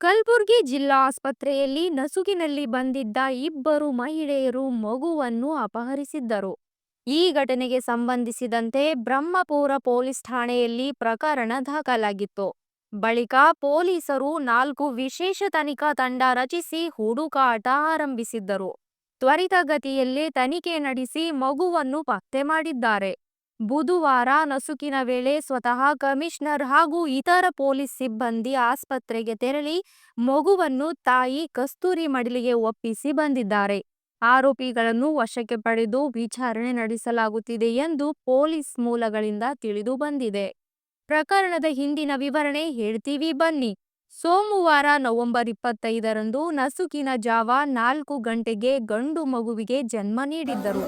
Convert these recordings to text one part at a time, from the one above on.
ಕಲಬುರಗಿ ಜಿಲ್ಲಾ ಆಸ್ಪತ್ರೆಯಲ್ಲಿ ನಸುಕಿನಲ್ಲಿ ಬಂದಿದ್ದ ಇಬ್ಬರು ಮಹಿಳೆಯರು ಮಗುವನ್ನು ಅಪಹರಿಸಿದ್ದರು. ಈ ಘಟನೆಗೆ ಸಂಬಂಧಿಸಿದಂತೆ ಬ್ರಹ್ಮಪುರ ಪೊಲೀಸ್ ಠಾಣೆಯಲ್ಲಿ ಪ್ರಕರಣ ದಾಖಲಾಗಿತ್ತು. ಬಳಿಕ ಪೊಲೀಸರು ನಾಲ್ಕು ವಿಶೇಷ ತನಿಖಾ ತಂಡ ರಚಿಸಿ ಹುಡುಕಾಟ ಆರಂಭಿಸಿದ್ದರು. ತ್ವರಿತಗತಿಯಲ್ಲಿ ತನಿಖೆ ನಡೆಸಿ ಮಗುವನ್ನು ಪತ್ತೆ ಮಾಡಿದ್ದಾರೆ. ಬುಧವಾರ ನಸುಕಿನ ವೇಳೆ ಸ್ವತಃ ಕಮಿಷನರ್ ಹಾಗೂ ಇತರ ಪೊಲೀಸ್ ಸಿಬ್ಬಂದಿ ಆಸ್ಪತ್ರೆಗೆ ತೆರಳಿ ಮಗುವನ್ನು ತಾಯಿ ಕಸ್ತೂರಿ ಮಡಿಲಿಗೆ ಒಪ್ಪಿಸಿ ಬಂದಿದ್ದಾರೆ. ಆರೋಪಿಗಳನ್ನು ವಶಕ್ಕೆ ಪಡೆದು ವಿಚಾರಣೆ ನಡೆಸಲಾಗುತ್ತಿದೆ ಎಂದು ಪೊಲೀಸ್ ಮೂಲಗಳಿಂದ ತಿಳಿದು ಬಂದಿದೆ. ಪ್ರಕರಣದ ಹಿಂದಿನ ವಿವರಣೆ ಹೇಳ್ತೀವಿ ಬನ್ನಿ. ಸೋಮವಾರ ನವೆಂಬರ್ ಇಪ್ಪತ್ತೈದರಂದು ನಸುಕಿನ ಜಾವ ನಾಲ್ಕು ಗಂಟೆಗೆ ಗಂಡು ಮಗುವಿಗೆ ಜನ್ಮ ನೀಡಿದ್ದರು.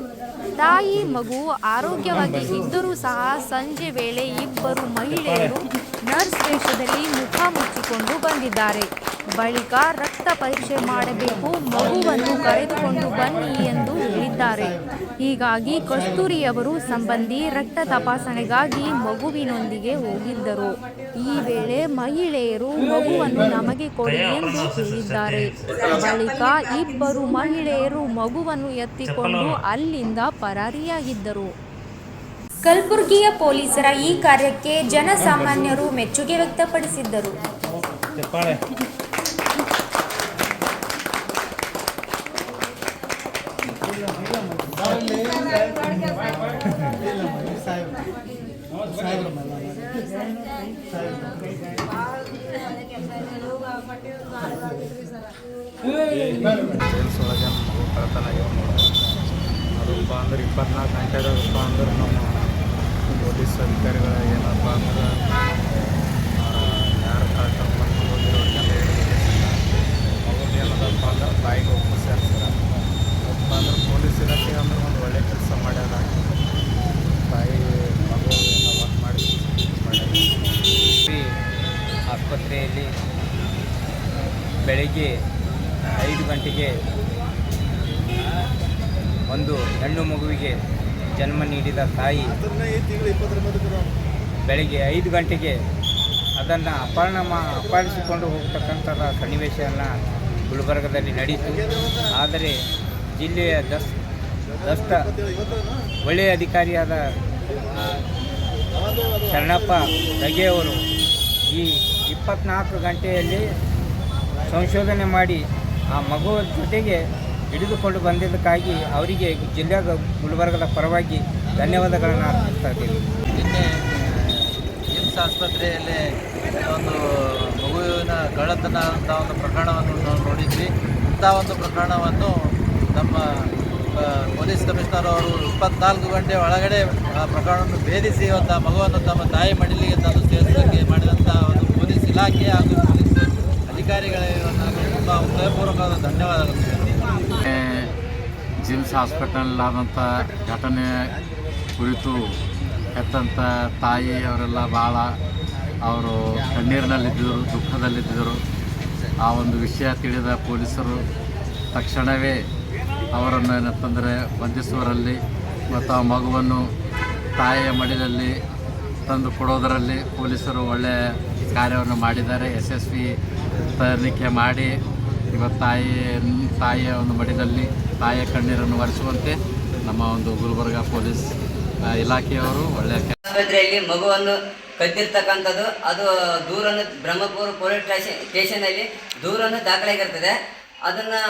ತಾಯಿ ಮಗು ಆರೋಗ್ಯವಾಗಿ ಇದ್ದರೂ ಸಹ ಸಂಜೆ ವೇಳೆ ಇಬ್ಬರು ಮಹಿಳೆಯರು ನರ್ಸ್ ವೇಷದಲ್ಲಿ ಮುಖ ಮುಚ್ಚಿಕೊಂಡು ಬಂದಿದ್ದಾರೆ. ಬಳಿಕ ರಕ್ತ ಪರೀಕ್ಷೆ ಮಾಡಬೇಕು, ಮಗುವನ್ನು ಕರೆದುಕೊಂಡು ಬನ್ನಿ ಎಂದು ಹೇಳಿದ್ದಾರೆ. ಹೀಗಾಗಿ ಕಸ್ತೂರಿಯವರು ಸಂಬಂಧಿ ರಕ್ತ ತಪಾಸಣೆಗಾಗಿ ಮಗುವಿನೊಂದಿಗೆ ಹೋಗಿದ್ದರು. ಈ ವೇಳೆ ಮಹಿಳೆಯರು ಮಗುವನ್ನು ನಮಗೆ ಕೊಡಿ ಎಂದು ಹೇಳಿದ್ದಾರೆ. ಬಳಿಕ ಇಬ್ಬರು ಮಹಿಳೆಯರು ಮಗುವನ್ನು ಎತ್ತಿಕೊಂಡು ಅಲ್ಲಿಂದ ಪರಾರಿಯಾಗಿದ್ದರು. ಕಲಬುರಗಿಯ ಪೊಲೀಸರ ಈ ಕಾರ್ಯಕ್ಕೆ ಜನಸಾಮಾನ್ಯರು ಮೆಚ್ಚುಗೆ ವ್ಯಕ್ತಪಡಿಸಿದ್ದರು. ಅದು ಅಂದ್ರೆ ಇಪ್ಪತ್ನಾಲ್ಕು ಗಂಟೆದಪ್ಪ ಅಂದ್ರೆ ನಮ್ಮ ಪೊಲೀಸ್ ಅಧಿಕಾರಿಗಳ ಏನಪ್ಪ ಅಂದ್ರೆ ಯಾರು ಕಳ್ತನ ಮಾಡ್ಕೊಂಡು ಹೇಳಿದ್ರು ಮಗುದು ಏನದಪ್ಪ ಅಂದ್ರೆ ಬಾಯಿಗೆ ಒಪ್ಪು ಸರ್ ಒಪ್ಪ ಅಂದ್ರೆ ಪೊಲೀಸ್ ಇಲಾಖೆ ಅಂದ್ರೆ ಒಂದು ಒಳ್ಳೆ ಕೆಲಸ ಮಾಡ್ಯಾರ. ತಾಯಿ ಮಗು ಎಲ್ಲ ವರ್ಕ್ ಮಾಡಿ ಮಾಡ್ಯಾರ ಆಸ್ಪತ್ರೆಯಲ್ಲಿ ಬೆಳಗ್ಗೆ ಐದು ಗಂಟೆಗೆ ಒಂದು ಹೆಣ್ಣು ಮಗುವಿಗೆ ಜನ್ಮ ನೀಡಿದ ತಾಯಿ ಬೆಳಿಗ್ಗೆ ಐದು ಗಂಟೆಗೆ ಅದನ್ನು ಅಪಹರಣ ಮಾ, ಅಪಹರಿಸಿಕೊಂಡು ಹೋಗ್ತಕ್ಕಂಥದ ಸನ್ನಿವೇಶವನ್ನು ಗುಲ್ಬರ್ಗದಲ್ಲಿ ನಡೀತು. ಆದರೆ ಜಿಲ್ಲೆಯ ದಸ್, ದಸ್ತ ಒಳ್ಳೆಯ ಅಧಿಕಾರಿಯಾದ ಶರಣಪ್ಪ ರಗೆಯವರು ಈ ಇಪ್ಪತ್ನಾಲ್ಕು ಗಂಟೆಯಲ್ಲಿ ಸಂಶೋಧನೆ ಮಾಡಿ ಆ ಮಗುವ ಜೊತೆಗೆ ಹಿಡಿದುಕೊಂಡು ಬಂದಿದ್ದಕ್ಕಾಗಿ ಅವರಿಗೆ ಜಿಲ್ಲೆ ಗುಲ್ಬರ್ಗದ ಪರವಾಗಿ ಧನ್ಯವಾದಗಳನ್ನು ಅರ್ಪಿಸ್ತಾ ಇದ್ದೀವಿ ನಿನ್ನೆ ಏಮ್ಸ್ ಆಸ್ಪತ್ರೆಯಲ್ಲಿ ಒಂದು ಮಗುವಿನ ಕಳ್ಳತನ ಅಂತ ಒಂದು ಪ್ರಕರಣವನ್ನು ನಾವು ನೋಡಿದ್ವಿ. ಇಂಥ ಒಂದು ಪ್ರಕರಣವನ್ನು ನಮ್ಮ ಪೊಲೀಸ್ ಕಮಿಷನರ್ ಅವರು ಇಪ್ಪತ್ನಾಲ್ಕು ಗಂಟೆ ಒಳಗಡೆ ಆ ಪ್ರಕರಣವನ್ನು ಭೇದಿಸಿ ಒಂದು ಮಗುವನ್ನು ತಮ್ಮ ತಾಯಿ ಮಡಿಲಿಗೆ ತಂದು ಸೇರಿಸಲಿಕ್ಕೆ ಮಾಡಿದಂಥ ಒಂದು ಪೊಲೀಸ್ ಇಲಾಖೆ ಹಾಗೂ ಪೊಲೀಸ್ ಅಧಿಕಾರಿಗಳಿಗೆ ತುಂಬ ಹೃದಯಪೂರ್ವಕವಾದ ಧನ್ಯವಾದಗಳು. ಜಿಮ್ಸ್ ಹಾಸ್ಪಿಟಲ್ ಆದಂಥ ಘಟನೆ ಕುರಿತು ಹೆತ್ತಂಥ ತಾಯಿ ಅವರೆಲ್ಲ ಭಾಳ ಅವರು ಕಣ್ಣೀರಿನಲ್ಲಿದ್ದರು, ದುಃಖದಲ್ಲಿದ್ದರು. ಆ ಒಂದು ವಿಷಯ ತಿಳಿದ ಪೊಲೀಸರು ತಕ್ಷಣವೇ ಅವರನ್ನು ಏನಂತಂದರೆ ಬಂಧಿಸುವರಲ್ಲಿ ಮತ್ತು ಆ ಮಗುವನ್ನು ತಾಯಿಯ ಮಡಿಲಲ್ಲಿ ತಂದು ಕೊಡೋದರಲ್ಲಿ ಪೊಲೀಸರು ಒಳ್ಳೆಯ ಕಾರ್ಯವನ್ನು ಮಾಡಿದ್ದಾರೆ. ಯಶಸ್ವಿ ತನಿಖೆ ಮಾಡಿ ಇವತ್ತು ತಾಯಿ, ತಾಯಿಯ ಒಂದು ಮಡಿಲಲ್ಲಿ ತಾಯಿಯ ಕಣ್ಣೀರನ್ನು ಒರೆಸುವಂತೆ ನಮ್ಮ ಒಂದು ಗುಲ್ಬರ್ಗ ಪೊಲೀಸ್ ಇಲಾಖೆಯವರು ಒಳ್ಳೆಯ ಆಸ್ಪತ್ರೆಯಲ್ಲಿ ಮಗುವನ್ನು ಕದ್ದಿರ್ತಕ್ಕಂಥದ್ದು, ಅದು ದೂರನ್ನು ಬ್ರಹ್ಮಪುರ ಪೊಲೀಸ್ ಸ್ಟೇಷನ್ ಸ್ಟೇಷನಲ್ಲಿ ದೂರನ್ನು ದಾಖಲಾಗಿರ್ತದೆ. ಅದನ್ನು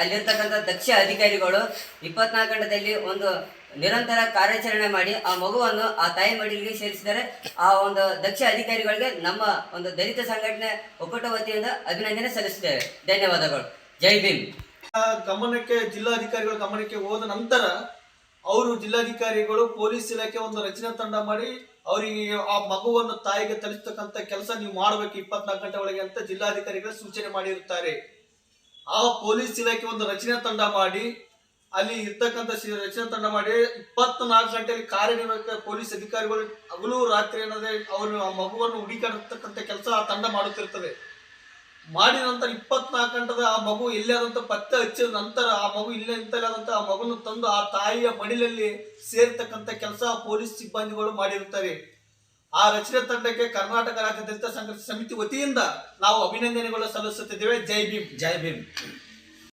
ಅಲ್ಲಿರ್ತಕ್ಕಂಥ ದಕ್ಷ ಅಧಿಕಾರಿಗಳು ಇಪ್ಪತ್ನಾಲ್ಕು ಗಂಟೆಯಲ್ಲಿ ಒಂದು ನಿರಂತರ ಕಾರ್ಯಾಚರಣೆ ಮಾಡಿ ಆ ಮಗುವನ್ನು ಆ ತಾಯಿ ಮಡಿಲಿಗೆ ಸೇರಿಸಿದರೆ ಆ ಒಂದು ದಕ್ಷ ಅಧಿಕಾರಿಗಳಿಗೆ ನಮ್ಮ ಒಂದು ದಲಿತ ಸಂಘಟನೆ ಒಕ್ಕೂಟ ವತಿಯಿಂದ ಅಭಿನಂದನೆ ಸಲ್ಲಿಸುತ್ತೇವೆ. ಧನ್ಯವಾದಗಳು. ಜೈ ಭೀಮ್. ಗಮನಕ್ಕೆ ಜಿಲ್ಲಾಧಿಕಾರಿಗಳ ಗಮನಕ್ಕೆ ಹೋದ ನಂತರ ಅವರು ಜಿಲ್ಲಾಧಿಕಾರಿಗಳು ಪೊಲೀಸ್ ಇಲಾಖೆ ಒಂದು ರಚನಾ ತಂಡ ಮಾಡಿ ಅವರಿಗೆ ಆ ಮಗುವನ್ನು ತಾಯಿಗೆ ತಲುಪಿಸ್ತಕ್ಕಂಥ ಕೆಲಸ ನೀವು ಮಾಡಬೇಕು ಇಪ್ಪತ್ನಾಲ್ಕು ಗಂಟೆ ಒಳಗೆ ಅಂತ ಜಿಲ್ಲಾಧಿಕಾರಿಗಳು ಸೂಚನೆ ಮಾಡಿರುತ್ತಾರೆ. ಆ ಪೊಲೀಸ್ ಇಲಾಖೆ ಒಂದು ರಚನಾ ತಂಡ ಮಾಡಿ ಅಲ್ಲಿ ಇರ್ತಕ್ಕಂಥ ರಕ್ಷಣಾ ತಂಡ ಮಾಡಿ ಇಪ್ಪತ್ನಾಲ್ಕು ಗಂಟೆಯಲ್ಲಿ ಕಾರ್ಯನಿರ್ವಾಹಕ ಪೊಲೀಸ್ ಅಧಿಕಾರಿಗಳು ಹಗಲು ರಾತ್ರಿ ಏನಾದ್ರೆ ಅವರು ಆ ಮಗುವನ್ನು ಹುಡುಕಾಡತಕ್ಕಂಥ ಕೆಲಸ ಆ ತಂಡ ಮಾಡುತ್ತಿರ್ತದೆ. ಮಾಡಿದ ನಂತರ ಇಪ್ಪತ್ನಾಲ್ಕು ಗಂಟೆದ ಆ ಮಗು ಇಲ್ಲೇ ಆದಂತ ಪತ್ತೆ ಹಚ್ಚಿದ ನಂತರ ಆ ಮಗು ಇಲ್ಲೇ ನಿಂತಲ್ಲೇ ಆದಂತ ಆ ಮಗುನ ತಂದು ಆ ತಾಯಿಯ ಮಡಿಲಲ್ಲಿ ಸೇರ್ತಕ್ಕಂಥ ಕೆಲಸ ಪೊಲೀಸ್ ಸಿಬ್ಬಂದಿಗಳು ಮಾಡಿರುತ್ತಾರೆ. ಆ ರಚನೆ ತಂಡಕ್ಕೆ ಕರ್ನಾಟಕ ರಾಜ್ಯ ದಲಿತ ಸಂಘರ್ಷ ಸಮಿತಿ ವತಿಯಿಂದ ನಾವು ಅಭಿನಂದನೆಗಳು ಸಲ್ಲಿಸುತ್ತಿದ್ದೇವೆ. ಜೈ ಭೀಮ್. ಜೈ ಭೀಮ್.